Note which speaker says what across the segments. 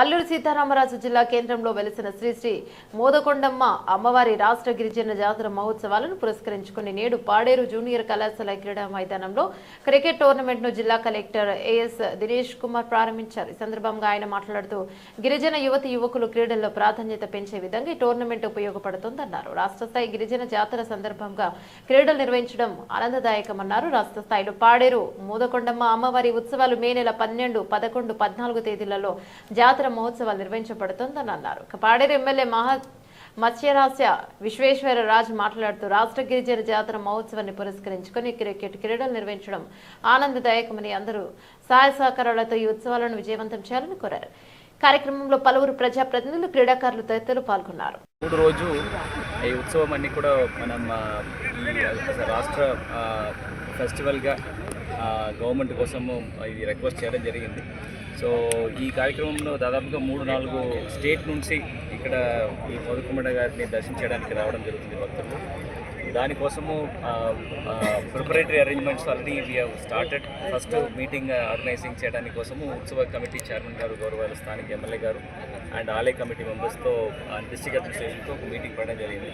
Speaker 1: అల్లూరు సీతారామరాజు జిల్లా కేంద్రంలో వెలిసిన శ్రీ శ్రీ మోదకొండమ్మ అమ్మవారి రాష్ట్ర గిరిజన జాతర మహోత్సవాలను పురస్కరించుకుని నేడు పాడేరు జూనియర్ కళాశాల క్రీడా మైదానంలో క్రికెట్ టోర్నమెంట్ను జిల్లా కలెక్టర్ ఏఎస్ దినేష్ కుమార్ ప్రారంభించారు. ఈ సందర్భంగా ఆయన మాట్లాడుతూ గిరిజన యువతి యువకులు క్రీడల్లో ప్రాధాన్యత పెంచే విధంగా ఈ టోర్నమెంట్ ఉపయోగపడుతుందన్నారు. రాష్ట్ర స్థాయి గిరిజన జాతర సందర్భంగా క్రీడలు నిర్వహించడం ఆనందదాయకమన్నారు. రాష్ట్ర స్థాయిలో పాడేరు మోదకొండమ్మ అమ్మవారి ఉత్సవాలు మే నెల పన్నెండు పదకొండు పద్నాలుగు తేదీలలో జాతర మహోత్సవాలు నిర్వహించబడుతోందని అన్నారు. పాడేరు ఎమ్మెల్యే మహా మత్స్యరాస్య విశ్వేశ్వర రాజ్ మాట్లాడుతూ రాష్ట్ర గిరిజన జాతర మహోత్సవాన్ని పురస్కరించుకొని క్రికెట్ క్రీడలు నిర్వహించడం ఆనందదాయకమని అందరూ సహాయ సహకారాలతో ఈ ఉత్సవాలను విజయవంతం చేయాలని కోరారు. కార్యక్రమంలో పలువురు ప్రజాప్రతినిధులు క్రీడాకారులు తదితరులు పాల్గొన్నారు.
Speaker 2: మూడు రోజు ఈ ఉత్సవం అన్ని కూడా మనం రాష్ట్ర ఫెస్టివల్గా గవర్నమెంట్ కోసము ఇది రిక్వెస్ట్ చేయడం జరిగింది. సో ఈ కార్యక్రమంలో దాదాపుగా మూడు నాలుగు స్టేట్ నుంచి ఇక్కడ ఈ మధుకుమడ గారిని దర్శించడానికి రావడం జరుగుతుంది భక్తులు. దానికోసము preparatory arrangements already we have started first meeting organizing చేయడానికి కోసము ఉత్సవ కమిటీ చైర్మన్ గారు గౌరవాల స్థానిక ఎమ్మెల్యే గారు అండ్ ఆలయ కమిటీ మెంబర్స్తో డిస్ట్రిక్ట్ అడ్మినిస్ట్రేషన్తో ఒక మీటింగ్ పెట్టడం జరిగింది.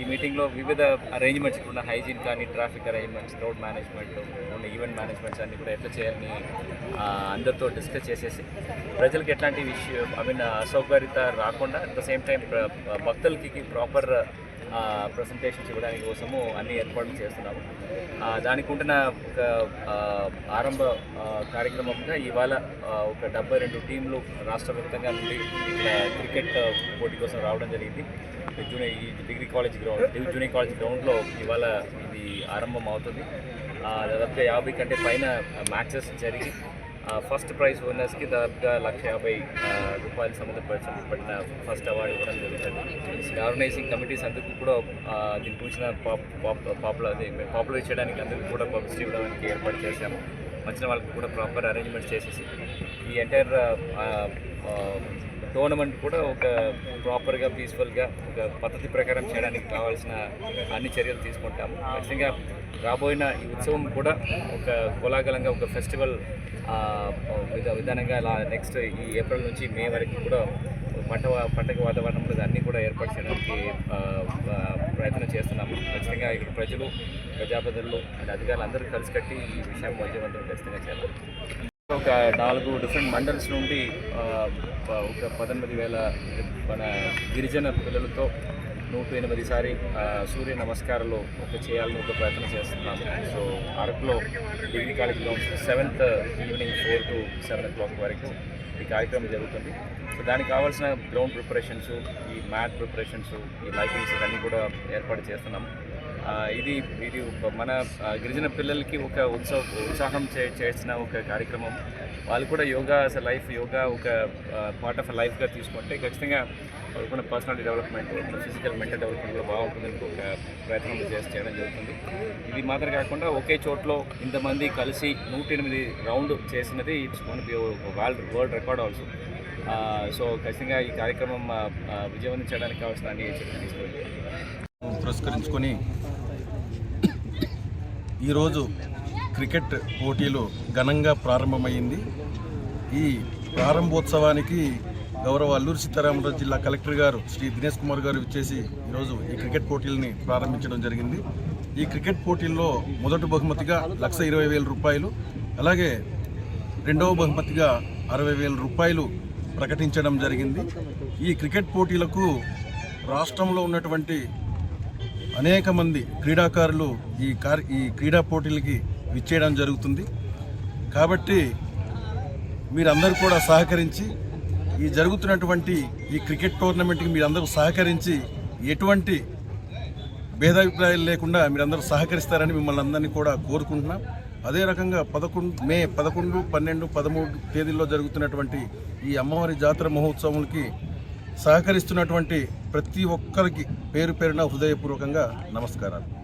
Speaker 2: ఈ మీటింగ్లో వివిధ అరేంజ్మెంట్స్ ఉన్న హైజీన్ కానీ ట్రాఫిక్ అరేంజ్మెంట్స్ రోడ్ మేనేజ్మెంట్ ఉన్న ఈవెంట్ మేనేజ్మెంట్స్ అన్ని కూడా ఎట్లా చేయాలని అందరితో డిస్కస్ చేసేసి ప్రజలకు ఎట్లాంటి విషయం ఐ మీన్ అసౌకర్యత రాకుండా అట్ ద సేమ్ టైం భక్తులకి ప్రాపర్ ప్రజెంటేషన్స్ ఇవ్వడానికి కోసము అన్ని ఏర్పాట్లు చేస్తున్నాము. దానికి ఉంటున్న ఒక ఆరంభ కార్యక్రమంగా ఇవాళ ఒక డెబ్బై రెండు టీంలు రాష్ట్ర వ్యాప్తంగా నుండి క్రికెట్ పోటీ కోసం రావడం జరిగింది. జూనియర్ ఈ degree college ground junior college గ్రౌండ్లో ఇవాళ ఇది ఆరంభం అవుతుంది దాదాపుగా యాభై కంటే పైన మ్యాచెస్ జరిగి ఫస్ట్ ప్రైజ్ విన్నర్స్కి దాదాపుగా లక్ష యాభై రూపాయలు సంబంధపరిచిన ఫస్ట్ అవార్డు ఇవ్వడం జరుగుతుంది. ఆర్గనైజింగ్ కమిటీస్ అందరికీ కూడా దీని గురించిన పాప్ పాప్ పాపులర్ పాపులర్ చేయడానికి అందరికీ కూడా పబ్లిసిటీ ఇవ్వడానికి ఏర్పాటు చేశాము. వచ్చిన వాళ్ళకి కూడా ప్రాపర్ అరేంజ్మెంట్స్ చేసేసి ఈ ఎంటైర్ టోర్నమెంట్ కూడా ఒక ప్రాపర్గా పీస్ఫుల్గా ఒక పద్ధతి ప్రకారం చేయడానికి కావాల్సిన అన్ని చర్యలు తీసుకుంటాము. ఖచ్చితంగా రాబోయిన ఈ ఉత్సవం కూడా ఒక కోలాగలంగా ఒక ఫెస్టివల్ విధానంగా అలా నెక్స్ట్ ఈ ఏప్రిల్ నుంచి మే వరకు కూడా పంట పండగ వాతావరణంలో అన్నీ కూడా ఏర్పాటు చేయడానికి ప్రయత్నం చేస్తున్నాము. ఖచ్చితంగా ఇక్కడ ప్రజలు ప్రజాప్రతినిధులు అండ్ అధికారులు అందరూ కలిసి కట్టి ఈ విషయం విజయవంతం ఖచ్చితంగా చేయాలి. ఒక నాలుగు డిఫరెంట్ మండల్స్ నుండి ఒక పద్దెనిమిది వేల మన గిరిజన పిల్లలతో నూట ఎనిమిది సారి సూర్య నమస్కారాలు ఒక చేయాలని ఒక ప్రయత్నం చేస్తున్నాము సో అరకులో degree college grounds seventh evening four to seven o'clock వరకు ఈ కార్యక్రమం జరుగుతుంది. సో దానికి కావాల్సిన గ్రౌండ్ ప్రిపరేషన్స్ ఈ మ్యాట్ ప్రిపరేషన్స్ ఈ లైటింగ్స్ ఇవన్నీ కూడా ఏర్పాటు చేస్తున్నాము ఇది ఇది మన గిరిజన పిల్లలకి ఒక ఉత్సవ ఉత్సాహం చే చేసిన ఒక కార్యక్రమం. వాళ్ళు కూడా యోగా అసలు లైఫ్ యోగా ఒక పార్ట్ ఆఫ్ లైఫ్గా తీసుకుంటే ఖచ్చితంగా వాళ్ళకున్న పర్సనాలిటీ డెవలప్మెంట్ ఫిజికల్ మెంటల్ డెవలప్మెంట్లో బాగుంటుందని ఒక ప్రయత్నం చేసి చేయడం జరుగుతుంది. ఇది మాత్రం కాకుండా ఒకే చోట్లో ఇంతమంది కలిసి నూట ఎనిమిది రౌండ్ చేసినది it's one be world world record also so ఖచ్చితంగా ఈ కార్యక్రమం విజయవంతం చేయడానికి కావాల్సిన అన్ని చర్యలు
Speaker 3: పురస్కరించుకొని ఈరోజు క్రికెట్ పోటీలు ఘనంగా ప్రారంభమైంది. ఈ ప్రారంభోత్సవానికి గౌరవ అల్లూరు సీతారామరాజు జిల్లా కలెక్టర్ గారు శ్రీ దినేష్ కుమార్ గారు ఇచ్చేసి ఈరోజు ఈ క్రికెట్ పోటీలని ప్రారంభించడం జరిగింది. ఈ క్రికెట్ పోటీల్లో మొదటి బహుమతిగా లక్ష ఇరవై వేల రూపాయలు అలాగే రెండవ బహుమతిగా అరవై వేల రూపాయలు ప్రకటించడం జరిగింది. ఈ క్రికెట్ పోటీలకు రాష్ట్రంలో ఉన్నటువంటి అనేక మంది క్రీడాకారులు ఈ కార్ ఈ క్రీడా పోటీలకి విచ్చేయడం జరుగుతుంది. కాబట్టి మీరందరూ కూడా సహకరించి ఈ జరుగుతున్నటువంటి ఈ క్రికెట్ టోర్నమెంట్కి మీరందరూ సహకరించి ఎటువంటి భేదాభిప్రాయాలు లేకుండా మీరందరూ సహకరిస్తారని మిమ్మల్ని అందరినీ కూడా కోరుకుంటున్నాం. అదే రకంగా పదకొండు మే పదకొండు పన్నెండు పదమూడు తేదీల్లో జరుగుతున్నటువంటి ఈ అమ్మవారి జాతర మహోత్సవాలకి సహకరిస్తున్నటువంటి ప్రతి ఒక్కరికి పేరు పేరున హృదయపూర్వకంగా నమస్కారాలు.